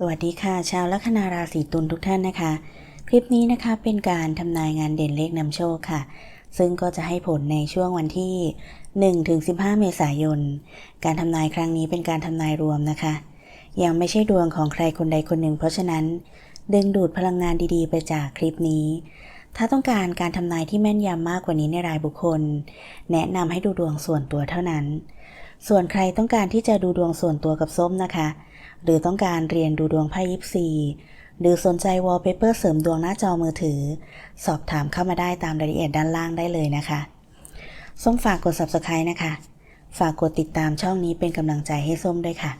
สวัสดีค่ะ ชาวลัคนาราศีตุลทุกท่านนะคะ คลิปนี้นะคะเป็นการทำนายงานเด่นเลขนำโชคค่ะ ซึ่งก็จะให้ผลในช่วงวันที่1ถึง15 เมษายน การทำนายครั้งนี้เป็นการทำนายรวมนะคะ ยังไม่ใช่ดวงของใครคนใดคนหนึ่ง เพราะฉะนั้น ดึงดูดพลังงานดีๆ ไปจากคลิปนี้ ถ้าต้องการการทำนายที่แม่นยำมากกว่านี้ในรายบุคคล แนะนำให้ดูดวงส่วนตัวเท่านั้น ส่วนใครต้องการที่จะดูดวงส่วนตัวกับส้มนะคะ หรือต้องการเรียนดูดวงไพ่ยิปซีหรือสนใจวอลเปเปอร์เสริมดวงหน้าจอมือถือ สอบถามเข้ามาได้ตามรายละเอียดด้านล่างได้เลยนะคะ ส้มฝากกด subscribe นะคะ ฝากกดติดตามช่องนี้เป็นกำลังใจให้ส้มด้วยค่ะ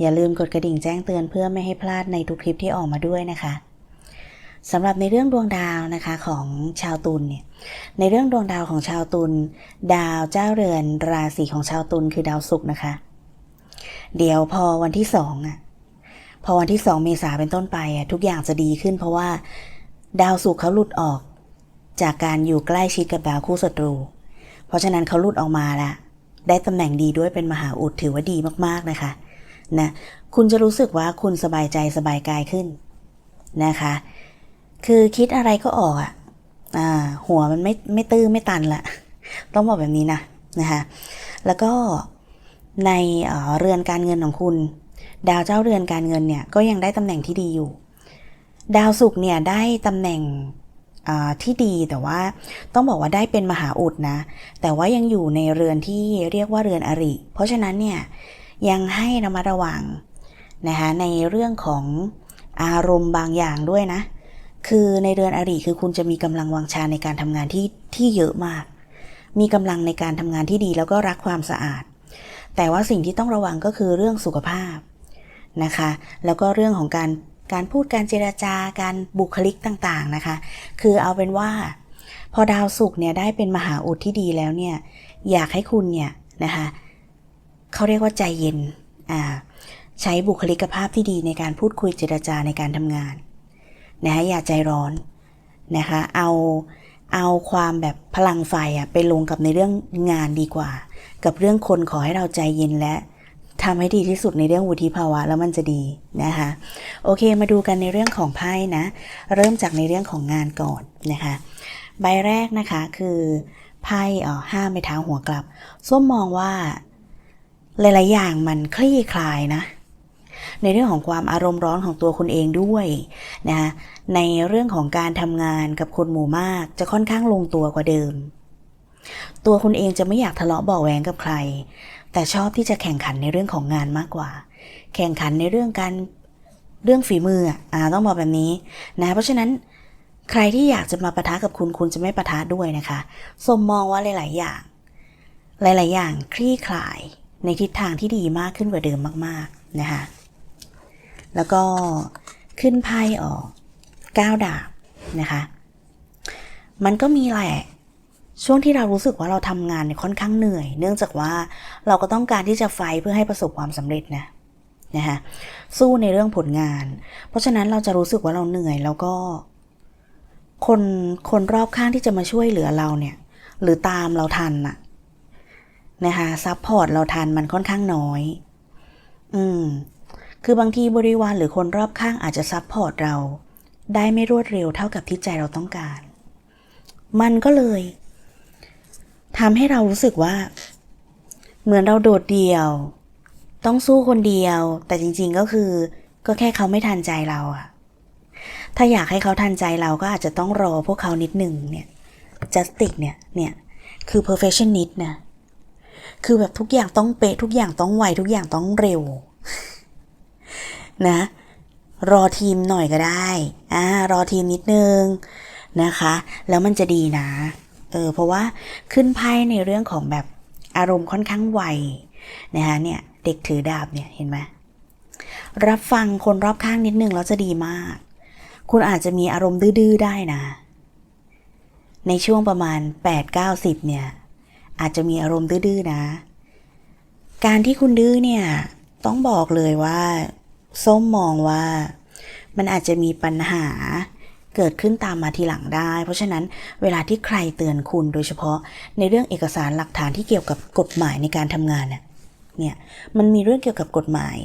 อย่าลืมกดกระดิ่งแจ้งเตือนเพื่อไม่ให้พลาดในทุกคลิปที่ออกมาด้วยนะคะสำหรับในเรื่องดวงดาวนะคะของชาวตุลเนี่ย ในเรื่องดวงดาวของชาวตุลดาวเจ้าเรือนราศีของชาวตุลคือดาวศุกร์นะคะ เดี๋ยวพอวันที่สองอะพอวันที่สองเมษาเป็นต้นไปอะทุกอย่างจะดีขึ้น เพราะว่าดาวศุกร์เขาหลุดออก จากการอยู่ใกล้ชิดกับดาวคู่ศัตรู เพราะฉะนั้นเขาหลุดออกมาละได้ตำแหน่งดีด้วยเป็นมหาอุดถือว่าดีมากๆนะคะนะคุณจะรู้สึกว่าคุณสบายใจสบายกายขึ้นนะคะ คือคิดอะไรก็ออกอะ อ่าหัวมันไม่ไม่ตื้อไม่ตันละต้องบอกแบบนี้นะนะคะแล้วก็ในเเรือนการเงินของคุณ ดาวเจ้าเรือนการเงินเนี่ยก็ยังได้ตำแหน่งที่ดีอยู่ ดาวศุกร์เนี่ยได้ตำแหน่งที่ดีแต่ว่าต้องบอกว่าได้เป็นมหาอุดนะ แต่ว่ายังอยู่ในเรือนที่เรียกว่าเรือนอริ เพราะฉะนั้นเนี่ยยังให้ระมัดระวังนะคะในเรื่องของอารมณ์บางอย่างด้วยนะ คือในเรือนอริคือคุณจะมีกำลังวังชาในการทำงานที่ที่เยอะมาก มีกำลังในการทำงานที่ดีแล้วก็รักความสะอาด แต่ว่าสิ่งที่ต้องระวังก็คือเรื่องสุขภาพนะคะ แล้วก็เรื่องของการการพูดการเจราจาการบุคลิกต่างๆนะคะ คือเอาเป็นว่า พอดาวศุกร์เนี่ยได้เป็นมหาอุดที่ดีแล้วเนี่ยอยากให้คุณเนี่ยนะคะเขาเรียกว่าใจเย็นอ่าใช้บุคลิกภาพที่ดีในการพูดคุยเจรจาในการทำงาน นะคะอย่าใจร้อนนะคะเอาเอาความแบบพลังไฟอะไปลงกับในเรื่องงานดีกว่า กับเรื่องคนขอให้เราใจเย็นและทำให้ดีที่สุดในเรื่องวุฒิภาวะแล้วมันจะดีนะคะโอเคมาดูกันในเรื่องของไพ่นะ เริ่มจากในเรื่องของงานก่อนนะคะใบแรกนะคะคือไพ่อ่อห้าไม้เท้าหัวกลับส้มมองว่าหลายๆอย่างมันคลี่คลายนะ ในเรื่องของความอารมณ์ร้อนของตัวคุณเองด้วยนะคะในเรื่องของการทำงานกับคนหมู่มากจะค่อนข้างลงตัวกว่าเดิม ตัวคุณเองจะไม่อยากทะเลาะเบาแหวงกับใคร แต่ชอบที่จะแข่งขันในเรื่องของงานมากกว่า แข่งขันในเรื่องการเรื่องฝีมืออ่าต้องบอกแบบนี้นะเพราะฉะนั้นใครที่อยากจะมาปะทะกับคุณคุณจะไม่ปะทะด้วยนะคะสมมองว่าหลาย ๆ อย่าง หลาย ๆ อย่างคลี่คลายในทิศทางที่ดีมากขึ้นกว่าเดิมมาก ๆ นะคะ แล้วก็ขึ้นไพ่ออกก้าวดาบนะคะ มันก็มีแหละช่วงที่เรารู้สึกว่าเราทำงานเนี่ยค่อนข้างเหนื่อย เนื่องจากว่าเราก็ต้องการที่จะไฟเพื่อให้ประสบความสำเร็จนะนะคะสู้ในเรื่องผลงาน เพราะฉะนั้นเราจะรู้สึกว่าเราเหนื่อยแล้วก็ คนคนรอบข้างที่จะมาช่วยเหลือเราเนี่ย หรือตามเราทันน่ะนะคะซัพพอร์ตเราทันมันค่อนข้างน้อย อืม คือบางทีบริวารหรือคนรอบข้างอาจจะซัพพอร์ตเรา ได้ไม่รวดเร็วเท่ากับที่ใจเราต้องการ มันก็เลยทำให้เรารู้สึกว่า เหมือนเราโดดเดี่ยว ต้องสู้คนเดียว แต่จริงๆก็คือ ก็แค่เขาไม่ทันใจเราอะถ้าอยากให้เขาทันใจเราก็อาจจะต้องรอพวกเขานิดหนึ่งเนี่ย justice เนี่ย เนี่ย คือ perfectionist นะ คือแบบทุกอย่างต้องเป๊ะทุกอย่างต้องไวทุกอย่างต้องเร็ว นะ รอทีมหน่อยก็ได้อ่ารอทีมนิดนึงนะคะ แล้วมันจะดีนะเออเพราะว่าขึ้นไพ่ในเรื่องของแบบอารมณ์ค่อนข้างไวนะคะเนี่ยเด็กถือดาบเนี่ยเห็นไหมรับฟังคนรอบข้างนิดนึงแล้วจะดีมาก คุณอาจจะมีอารมณ์ดื้อได้นะ ในช่วงประมาณ 8-90เนี่ยอาจจะมีอารมณ์ดื้อนะ การที่คุณดื้อเนี่ยต้องบอกเลยว่า ส้มมองว่ามันอาจจะมีปัญหาเกิดขึ้นตามมาทีหลังได้ เพราะฉะนั้นเวลาที่ใครเตือนคุณโดยเฉพาะในเรื่องเอกสารหลักฐานที่เกี่ยวกับกฎหมายในการทำงานน่ะเนี่ยมันมีเรื่องเกี่ยวกับกฎหมาย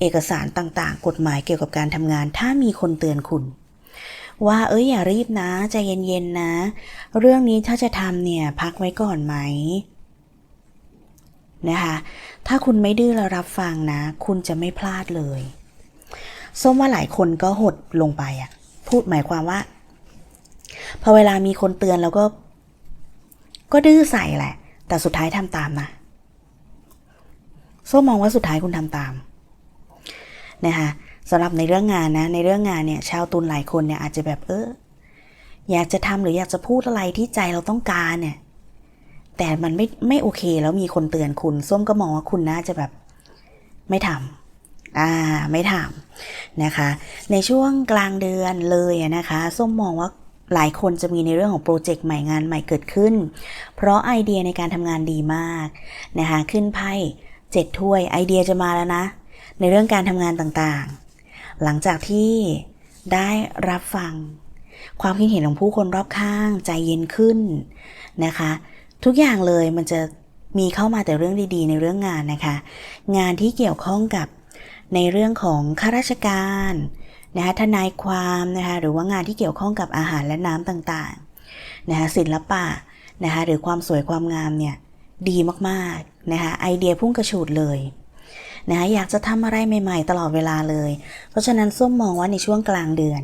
เอกสารต่างๆ กฎหมายเกี่ยวกับการทำงาน ถ้ามีคนเตือนคุณ ว่าเอ้ยอย่ารีบนะใจเย็นๆนะ เรื่องนี้ถ้าจะทำเนี่ยพักไว้ก่อนไหมนะคะถ้าคุณไม่ดื้อแล้วรับฟังนะ คุณจะไม่พลาดเลย ส้มว่าหลายคนก็หดลงไปอะ พูดหมายความว่า พอเวลามีคนเตือนแล้วก็ ก็ดื้อใส่แหละ แต่สุดท้ายทำตามนะส้มมองว่าสุดท้ายคุณทำตามนะคะสำหรับในเรื่องงานนะ ในเรื่องงานเนี่ย ชาวตุลหลายคนเนี่ยอาจจะแบบเอออยากจะทำหรืออยากจะพูดอะไรที่ใจเราต้องการเนี่ย แต่มันไม่ไม่โอเคแล้วมีคนเตือนคุณ ส้มก็มองว่าคุณน่าจะแบบไม่ทำ อ่าไม่ทำนะคะ ในช่วงกลางเดือนเลยนะคะส้มมองว่าหลายคนจะมีในเรื่องของโปรเจกต์ใหม่งานใหม่เกิดขึ้น เพราะไอเดียในการทำงานดีมากนะคะขึ้นไพ่เจ็ดถ้วยไอเดียจะมาแล้วนะ ในเรื่องการทำงานต่างๆ หลังจากที่ได้รับฟัง ความคิดเห็นของผู้คนรอบข้างใจเย็นขึ้นนะคะ ทุกอย่างเลยมันจะมีเข้ามาแต่เรื่องดีๆ ในเรื่องงานนะคะ งานที่เกี่ยวข้องกับ ในเรื่องของข้าราชการนะคะทนายความนะคะหรือว่างานที่เกี่ยวข้องกับอาหารและน้ำต่างๆนะคะศิลปะนะคะหรือความสวยความงามเนี่ยดีมากๆนะคะไอเดียพุ่งกระฉูดเลยนะคะอยากจะทำอะไรใหม่ๆ ตลอดเวลาเลย เพราะฉะนั้นส้มมองว่าในช่วงกลางเดือน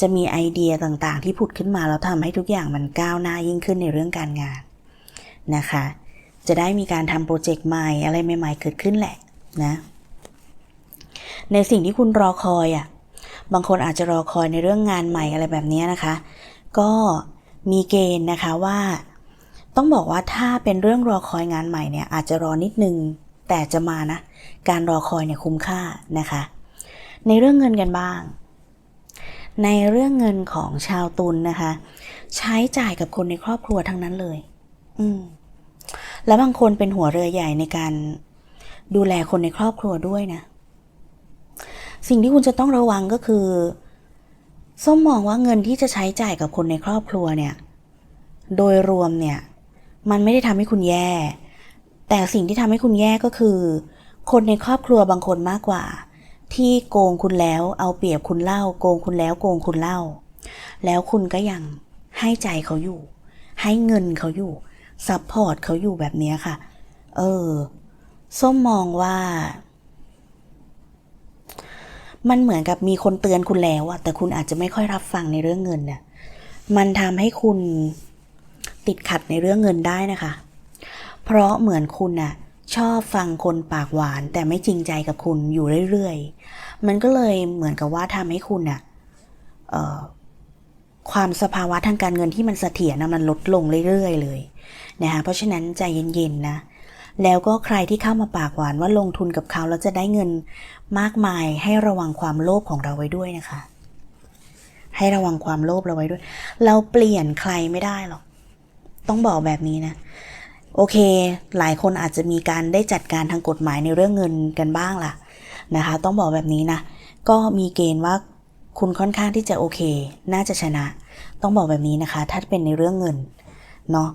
จะมีไอเดียต่างๆ ที่ผุดขึ้นมาแล้วทำให้ทุกอย่างมันก้าวหน้ายิ่งขึ้นในเรื่องการงานนะคะ จะได้มีการทำโปรเจกต์ใหม่อะไรใหม่ ๆ เกิดขึ้นแหละนะ ในสิ่งที่คุณรอคอยอะ่ะบางคนอาจจะรอคอยในเรื่องงานใหม่อะไรแบบนี้นะคะ ก็มีเกณฑ์นะคะว่า ต้องบอกว่าถ้าเป็นเรื่องรอคอยงานใหม่เนี่ยอาจจะรอนิดนึงแต่จะมานะ การรอคอยเนี่ยคุ้มค่านะคะ ในเรื่องเงินกันบ้าง ในเรื่องเงินของชาวตุลนนะคะ ใช้จ่ายกับคนในครอบครัวทั้งนั้นเลย อืมแล้วบางคนเป็นหัวเรือใหญ่ในการดูแลคนในครอบครัวด้วยนะ สิ่งที่คุณจะต้องระวังก็คือส้มมองว่าเงินที่จะใช้จ่ายกับคนในครอบครัวเนี่ย โดยรวมเนี่ย มันไม่ได้ทำให้คุณแย่ แต่สิ่งที่ทำให้คุณแย่ก็คือ คนในครอบครัวบางคนมากกว่า ที่โกงคุณแล้วเอาเปรียบคุณเล่า โกงคุณแล้วโกงคุณเล่า แล้วคุณก็ยังให้ใจเขาอยู่ ให้เงินเขาอยู่ซัพพอร์ตเขาอยู่แบบนี้ค่ะ เออ ส้มมองว่า มันเหมือนกับมีคนเตือนคุณแล้วอะแต่คุณอาจจะไม่ค่อยรับฟังในเรื่องเงินน่ะมันทำให้คุณติดขัดในเรื่องเงินได้นะคะ เพราะเหมือนคุณน่ะชอบฟังคนปากหวาน แต่ไม่จริงใจกับคุณอยู่เรื่อยๆ มันก็เลยเหมือนกับว่าทำให้คุณน่ะเอ่อความสภาวะทางการเงินที่มันเสถียรนะมันลดลงเรื่อยๆ เลยนะคะเพราะฉะนั้นใจเย็นๆนะ แล้วก็ใครที่เข้ามาปากหวานว่าลงทุนกับเขาแล้วจะได้เงินมากมายให้ระวังความโลภของเราไว้ด้วยนะคะ ให้ระวังความโลภเราไว้ด้วย เราเปลี่ยนใครไม่ได้หรอก ต้องบอกแบบนี้นะ โอเค หลายคนอาจจะมีการได้จัดการทางกฎหมายในเรื่องเงินกันบ้างล่ะนะคะ ต้องบอกแบบนี้นะ ก็มีเกณฑ์ว่าคุณค่อนข้างที่จะโอเค น่าจะชนะ ต้องบอกแบบนี้นะคะ ถ้าเป็นในเรื่องเงิน เนาะ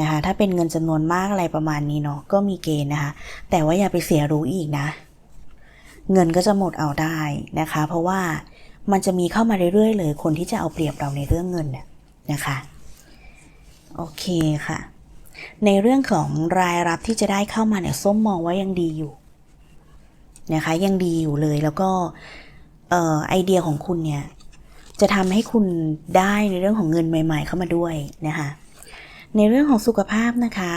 นะคะถ้าเป็นเงินจำนวนมากอะไรประมาณนี้เนาะก็มีเกณฑ์นะคะแต่ว่าอย่าไปเสียรู้อีกนะ เงินก็จะหมดเอาได้นะคะ เพราะว่ามันจะมีเข้ามาเรื่อยๆ เลยคนที่จะเอาเปรียบเราในเรื่องเงินเนี่ยนะคะโอเคค่ะ ในเรื่องของรายรับที่จะได้เข้ามาเนี่ยส้มมองว่ายังดีอยู่นะคะยังดีอยู่เลยแล้วก็เอ่อไอเดียของคุณเนี่ยจะทำให้คุณได้ในเรื่องของเงินใหม่ ๆ เข้ามาด้วยนะคะ ในเรื่องของสุขภาพนะคะ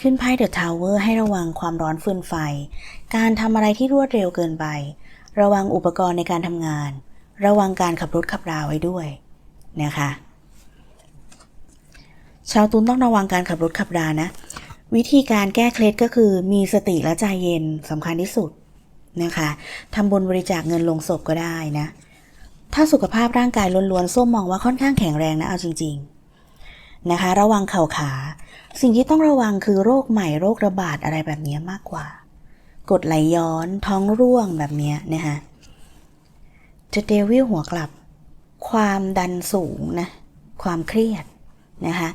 ขึ้นไพ่เดอะทาวเวอร์ให้ระวังความร้อนฟืนไฟ การทำอะไรที่รวดเร็วเกินไป ระวังอุปกรณ์ในการทำงาน ระวังการขับรถขับราไว้ด้วยนะคะชาวตุลต้องระวังการขับรถขับรานะ วิธีการแก้เคล็ดก็คือมีสติและใจเย็นสำคัญที่สุดนะคะทำบุญบริจาคเงินลงศพก็ได้นะ ถ้าสุขภาพร่างกายล้วนๆส้มมองว่าค่อนข้างแข็งแรงนะเอาจริง ๆ นะคะ ระวังเข่าขา สิ่งที่ต้องระวังคือโรคใหม่โรคระบาดอะไรแบบนี้มากกว่า กดไหลย้อนท้องร่วงแบบนี้นะคะจะเดวิลหัวกลับ ความดันสูงนะความเครียดนะคะ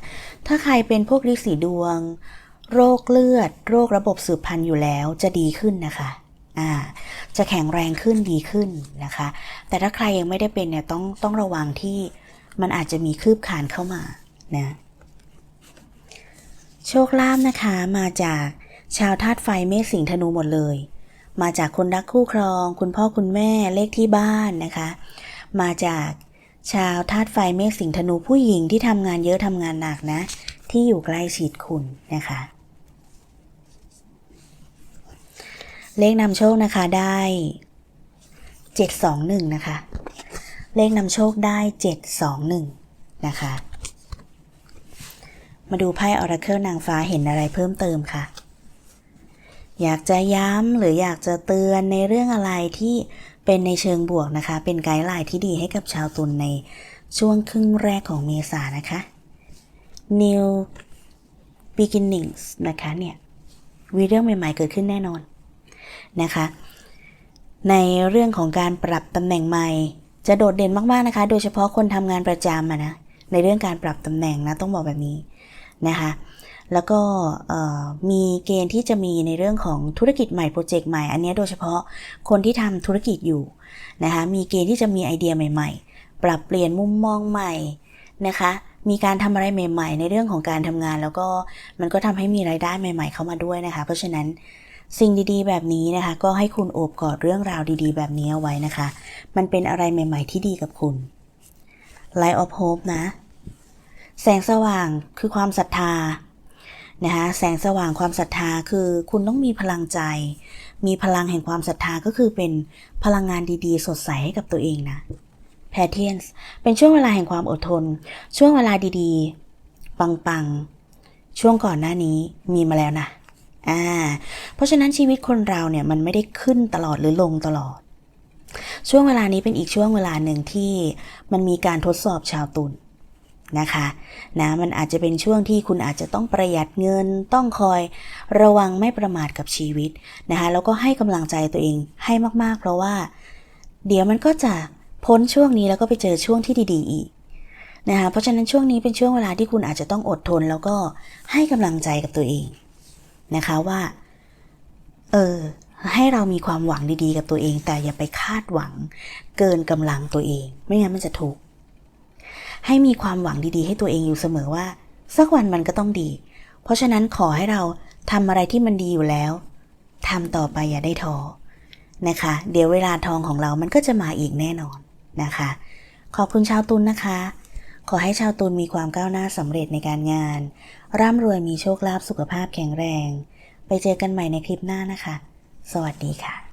ถ้าใครเป็นพวกฤทธิ์สีดวง โรคเลือด โรคระบบสืบพันธุ์อยู่แล้วจะดีขึ้นนะคะอ่าจะแข็งแรงขึ้นดีขึ้นนะคะ แต่ถ้าใครยังไม่ได้เป็นเนี่ยต้องต้องระวังที่มันอาจจะมีคืบคานเข้ามา นะโชคลาภนะคะมาจากชาวธาตุไฟเมษสิงห์ธนูหมดเลย มาจากคนรักคู่ครอง คุณพ่อคุณแม่เลขที่บ้านนะคะ มาจากชาวธาตุไฟเมษสิงห์ธนูผู้หญิงที่ทำงานเยอะทำงานหนักนะ ที่อยู่ใกล้ชิดคุณนะคะ เลขนำโชคนะคะได้ 721 นะคะ เลขนำโชคได้ 721 นะคะ มาดูไพ่ออราเคิลนางฟ้าเห็นอะไรเพิ่มเติมค่ะ อยากจะย้ำหรืออยากจะเตือนในเรื่องอะไรที่เป็นในเชิงบวกนะคะ เป็นไกด์ไลน์ที่ดีให้กับชาวตุลในช่วงครึ่งแรกของเมษานะคะ New beginnings นะคะเนี่ยมีเรื่องใหม่ๆเกิดขึ้นแน่นอนนะคะ ในเรื่องของการปรับตำแหน่งใหม่ จะโดดเด่นมากๆนะคะ โดยเฉพาะคนทำงานประจำอะนะในเรื่องการปรับตำแหน่งนะต้องบอกแบบนี้ นะคะแล้วก็มีเกณฑ์ที่จะมีในเรื่องของธุรกิจใหม่โปรเจกต์ใหม่ อันนี้โดยเฉพาะคนที่ทำธุรกิจอยู่นะคะมีเกณฑ์ที่จะมีไอเดียใหม่ ๆ ปรับเปลี่ยนมุมมองใหม่นะคะมีการทำอะไรใหม่ ๆ ในเรื่องของการทำงาน แล้วก็มันก็ทำให้มีรายได้ใหม่ ๆ เข้ามาด้วยนะคะ เพราะฉะนั้นสิ่งดีๆ แบบนี้นะคะ ก็ให้คุณโอบกอดเรื่องราวดีๆ แบบนี้เอาไว้นะคะ มันเป็นอะไรใหม่ ๆ ที่ดีกับคุณ Light of Hope นะ แสงสว่างคือความศรัทธานะคะแสงสว่างความศรัทธาคือคุณต้องมีพลังใจ มีพลังแห่งความศรัทธาก็คือเป็นพลังงานดีๆ สดใสให้กับตัวเองนะแพทเทียนส์เป็นช่วงเวลาแห่งความอดทน ช่วงเวลาดีๆ ปังๆ ช่วงก่อนหน้านี้มีมาแล้วนะอ่าเพราะฉะนั้นชีวิตคนเราเนี่ยมันไม่ได้ขึ้นตลอดหรือลงตลอด ช่วงเวลานี้เป็นอีกช่วงเวลาหนึ่งที่มันมีการทดสอบชาวตุล นะคะนะมันอาจจะเป็นช่วงที่คุณอาจจะต้องประหยัดเงิน ต้องคอยระวังไม่ประมาทกับชีวิตนะคะแล้วก็ให้กำลังใจตัวเองให้มากๆ เพราะว่า เดี๋ยวมันก็จะพ้นช่วงนี้แล้วก็ไปเจอช่วงที่ดี ๆ อีกนะคะเพราะฉะนั้นช่วงนี้เป็นช่วงเวลาที่คุณอาจจะต้องอดทน แล้วก็ให้กำลังใจกับตัวเองนะคะว่าเออให้เรามีความหวังดีๆ กับตัวเอง แต่อย่าไปคาดหวังเกินกำลังตัวเอง ไม่งั้นมันจะทุก ให้มีความหวังดีๆ ให้ตัวเองอยู่เสมอว่า สักวันมันก็ต้องดี เพราะฉะนั้นขอให้เราทำอะไรที่มันดีอยู่แล้วทำต่อไปอย่าได้ท้อนะคะ เดี๋ยวเวลาทองของเรามันก็จะมาอีกแน่นอนนะคะ ขอบคุณชาวตุลนนะคะ ขอให้ชาวตุลมีความก้าวหน้าสำเร็จในการงาน ร่ำรวยมีโชคลาภสุขภาพแข็งแรง ไปเจอกันใหม่ในคลิปหน้านะคะ สวัสดีค่ะ